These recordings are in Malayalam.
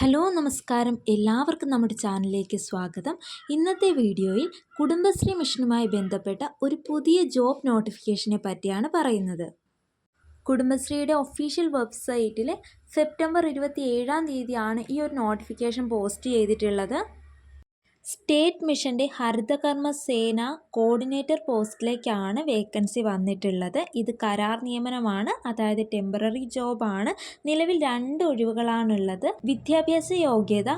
ഹലോ നമസ്കാരം. എല്ലാവർക്കും നമ്മുടെ ചാനലിലേക്ക് സ്വാഗതം. ഇന്നത്തെ വീഡിയോയിൽ കുടുംബശ്രീ മിഷനുമായി ബന്ധപ്പെട്ട ഒരു പുതിയ ജോബ് നോട്ടിഫിക്കേഷനെ പറ്റിയാണ് പറയുന്നത്. കുടുംബശ്രീയുടെ ഒഫീഷ്യൽ വെബ്സൈറ്റിൽ സെപ്റ്റംബർ ഇരുപത്തി ഏഴാം തീയതിയാണ് ഈ ഒരു നോട്ടിഫിക്കേഷൻ പോസ്റ്റ് ചെയ്തിട്ടുള്ളത്. സ്റ്റേറ്റ് മിഷന്റെ ഹരിതകർമ്മ സേന കോർഡിനേറ്റർ പോസ്റ്റിലേക്കാണ് വേക്കൻസി വന്നിട്ടുള്ളത്. ഇത് കരാർ നിയമനമാണ് അതായത് ടെമ്പററി ജോബാണ്. നിലവിൽ രണ്ട് ഒഴിവുകളാണുള്ളത്. വിദ്യാഭ്യാസ യോഗ്യത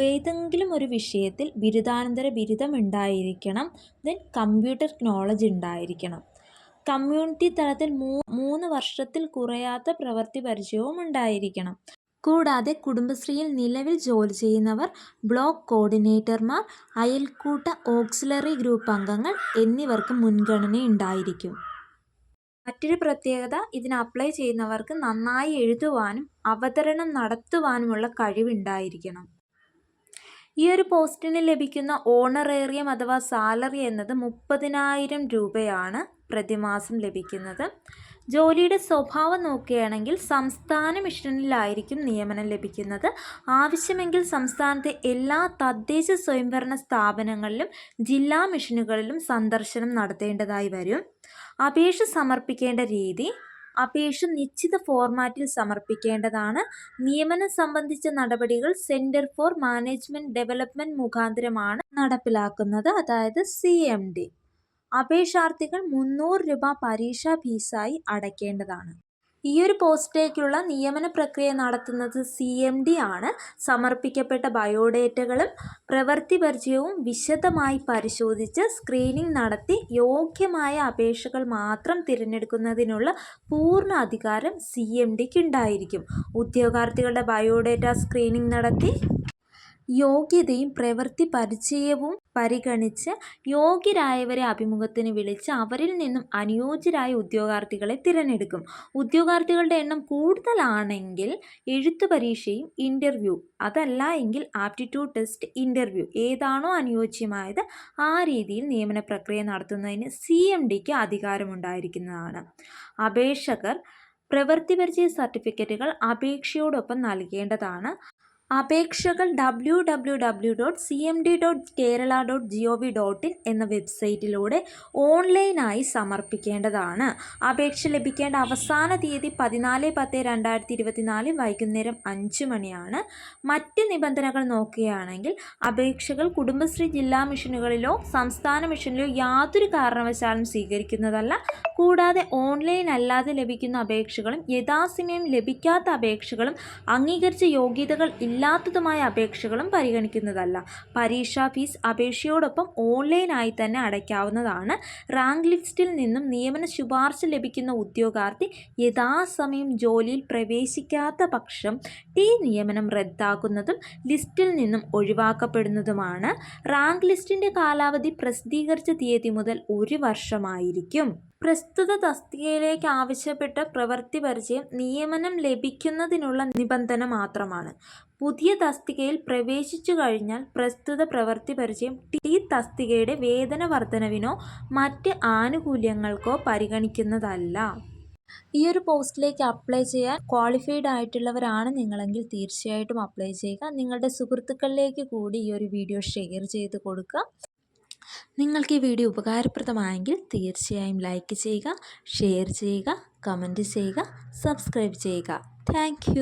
ഏതെങ്കിലും ഒരു വിഷയത്തിൽ ബിരുദാനന്തര ബിരുദം ഉണ്ടായിരിക്കണം. ദെൻ കമ്പ്യൂട്ടർ നോളജ് ഉണ്ടായിരിക്കണം. കമ്മ്യൂണിറ്റി തലത്തിൽ മൂന്ന് വർഷത്തിൽ കുറയാത്ത പ്രവൃത്തി പരിചയവും ഉണ്ടായിരിക്കണം. കൂടാതെ കുടുംബശ്രീയിൽ നിലവിൽ ജോലി ചെയ്യുന്നവർ ബ്ലോക്ക് കോർഡിനേറ്റർമാർ അയൽക്കൂട്ട ഓക്സിലറി ഗ്രൂപ്പ് അംഗങ്ങൾ എന്നിവർക്ക് മുൻഗണനയുണ്ടായിരിക്കും. മറ്റൊരു പ്രത്യേകത ഇതിന് അപ്ലൈ ചെയ്യുന്നവർക്ക് നന്നായി എഴുതുവാനും അവതരണം നടത്തുവാനുമുള്ള കഴിവുണ്ടായിരിക്കണം. ഈ ഒരു പോസ്റ്റിന് ലഭിക്കുന്ന ഓണറേറിയം അഥവാ സാലറി എന്നത് മുപ്പതിനായിരം രൂപയാണ് പ്രതിമാസം ലഭിക്കുന്നത്. ജോലിയുടെ സ്വഭാവം നോക്കുകയാണെങ്കിൽ സംസ്ഥാന മിഷനിലായിരിക്കും നിയമനം ലഭിക്കുന്നത്. ആവശ്യമെങ്കിൽ സംസ്ഥാനത്തെ എല്ലാ തദ്ദേശ സ്വയംഭരണ സ്ഥാപനങ്ങളിലും ജില്ലാ മിഷനുകളിലും സന്ദർശനം നടത്തേണ്ടതായി വരും. അപേക്ഷ സമർപ്പിക്കേണ്ട രീതി. അപേക്ഷ നിശ്ചിത ഫോർമാറ്റിൽ സമർപ്പിക്കേണ്ടതാണ്. നിയമനം സംബന്ധിച്ച നടപടികൾ സെന്റർ ഫോർ മാനേജ്മെന്റ് ഡെവലപ്മെന്റ് മുഖാന്തരമാണ് നടപ്പിലാക്കുന്നത്. അതായത് സി അപേക്ഷാർത്ഥികൾ മുന്നൂറ് രൂപ പരീക്ഷാ ഫീസായി അടയ്ക്കേണ്ടതാണ്. ഈ ഒരു പോസ്റ്റിലേക്കുള്ള നിയമന പ്രക്രിയ നടത്തുന്നത് സി എം ഡി ആണ്. സമർപ്പിക്കപ്പെട്ട ബയോഡേറ്റകളും പ്രവൃത്തി പരിചയവും വിശദമായി പരിശോധിച്ച് സ്ക്രീനിംഗ് നടത്തി യോഗ്യമായ അപേക്ഷകൾ മാത്രം തിരഞ്ഞെടുക്കുന്നതിനുള്ള പൂർണ അധികാരം സി എം ഡിക്ക് ഉണ്ടായിരിക്കും. ഉദ്യോഗാർത്ഥികളുടെ ബയോഡേറ്റ സ്ക്രീനിംഗ് നടത്തി യോഗ്യതയും പ്രവൃത്തി പരിചയവും പരിഗണിച്ച് യോഗ്യരായവരെ അഭിമുഖത്തിന് വിളിച്ച് അവരിൽ നിന്നും അനുയോജ്യരായ ഉദ്യോഗാർത്ഥികളെ തിരഞ്ഞെടുക്കും. ഉദ്യോഗാർത്ഥികളുടെ എണ്ണം കൂടുതലാണെങ്കിൽ എഴുത്തു പരീക്ഷയും ഇന്റർവ്യൂ അതല്ല എങ്കിൽ ആപ്റ്റിറ്റ്യൂഡ് ടെസ്റ്റ് ഇന്റർവ്യൂ ഏതാണോ അനുയോജ്യമായത് ആ രീതിയിൽ നിയമന പ്രക്രിയ നടത്തുന്നതിന് സി എം ഡിക്ക് അധികാരമുണ്ടായിരിക്കുന്നതാണ്. അപേക്ഷകർ പ്രവൃത്തി പരിചയ സർട്ടിഫിക്കറ്റുകൾ അപേക്ഷയോടൊപ്പം നൽകേണ്ടതാണ്. അപേക്ഷകൾ W W W dot C M D dot Kerala dot G O V dot in എന്ന വെബ്സൈറ്റിലൂടെ ഓൺലൈനായി സമർപ്പിക്കേണ്ടതാണ്. അപേക്ഷ ലഭിക്കേണ്ട അവസാന തീയതി പതിനാല് പത്ത് രണ്ടായിരത്തി ഇരുപത്തിനാല് വൈകുന്നേരം അഞ്ച് മണിയാണ്. മറ്റ് നിബന്ധനകൾ നോക്കുകയാണെങ്കിൽ അപേക്ഷകൾ കുടുംബശ്രീ ജില്ലാ മിഷനുകളിലോ സംസ്ഥാന മിഷനിലോ യാതൊരു കാരണവശാലും സ്വീകരിക്കുന്നതല്ല. കൂടാതെ ഓൺലൈൻ അല്ലാതെ ലഭിക്കുന്ന അപേക്ഷകളും യഥാസമയം ലഭിക്കാത്ത അപേക്ഷകളും അംഗീകരിച്ച യോഗ്യതകൾ ഇല്ലാത്തതുമായ അപേക്ഷകളും പരിഗണിക്കുന്നതല്ല. പരീക്ഷാ ഫീസ് അപേക്ഷയോടൊപ്പം ഓൺലൈനായി തന്നെ അടയ്ക്കാവുന്നതാണ്. റാങ്ക് ലിസ്റ്റിൽ നിന്നും നിയമന ശുപാർശ ലഭിക്കുന്ന ഉദ്യോഗാർത്ഥി യഥാസമയം ജോലിയിൽ പ്രവേശിക്കാത്ത പക്ഷം ടി നിയമനം റദ്ദാക്കുന്നതും ലിസ്റ്റിൽ നിന്നും ഒഴിവാക്കപ്പെടുന്നതുമാണ്. റാങ്ക് ലിസ്റ്റിന്റെ കാലാവധി പ്രസിദ്ധീകരിച്ച തീയതി മുതൽ ഒരു വർഷമായിരിക്കും. പ്രസ്തുത തസ്തികയിലേക്ക് ആവശ്യപ്പെട്ട പ്രവൃത്തി പരിചയം നിയമനം ലഭിക്കുന്നതിനുള്ള നിബന്ധന മാത്രമാണ്. പുതിയ തസ്തികയിൽ പ്രവേശിച്ചു കഴിഞ്ഞാൽ പ്രസ്തുത പ്രവൃത്തി പരിചയം ടി തസ്തികയുടെ വേതന വർധനവിനോ മറ്റ് ആനുകൂല്യങ്ങൾക്കോ പരിഗണിക്കുന്നതല്ല. ഈ ഒരു പോസ്റ്റിലേക്ക് അപ്ലൈ ചെയ്യാൻ ക്വാളിഫൈഡ് ആയിട്ടുള്ളവരാണ് നിങ്ങളെങ്കിൽ തീർച്ചയായിട്ടും അപ്ലൈ ചെയ്യുക. നിങ്ങളുടെ സുഹൃത്തുക്കളിലേക്ക് കൂടി ഈ ഒരു വീഡിയോ ഷെയർ ചെയ്ത് കൊടുക്കുക. നിങ്ങൾക്ക് ഈ വീഡിയോ ഉപകാരപ്രദമായെങ്കിൽ തീർച്ചയായും ലൈക്ക് ചെയ്യുക ഷെയർ ചെയ്യുക കമന്റ് ചെയ്യുക സബ്സ്ക്രൈബ് ചെയ്യുക. താങ്ക്